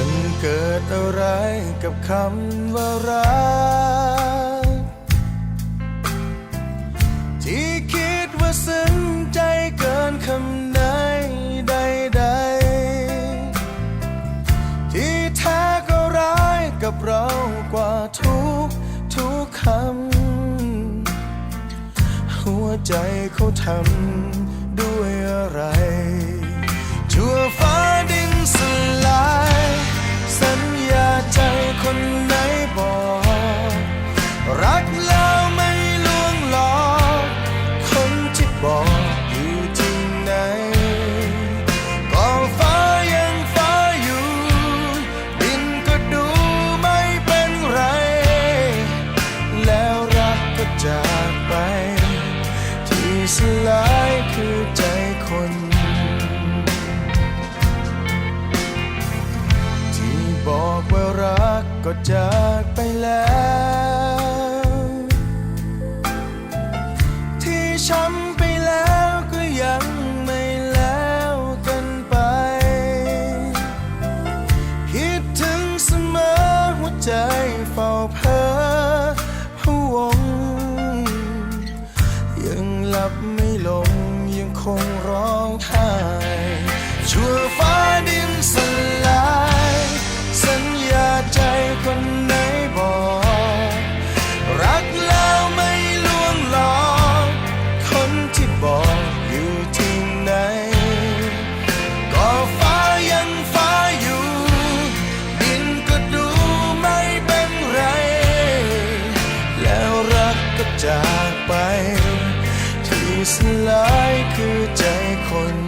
มันเกิดอะไรกับคำว่ารัก ที่คิดว่าซึ้งใจเกินคำไหนใดที่แท้ก็ร้ายกับเรากว่าทุกทุกคำ หัวใจเขาทำด้วยอะไร ชั่วฟ้า ก็จากไปแล้ว สลายคือใจคน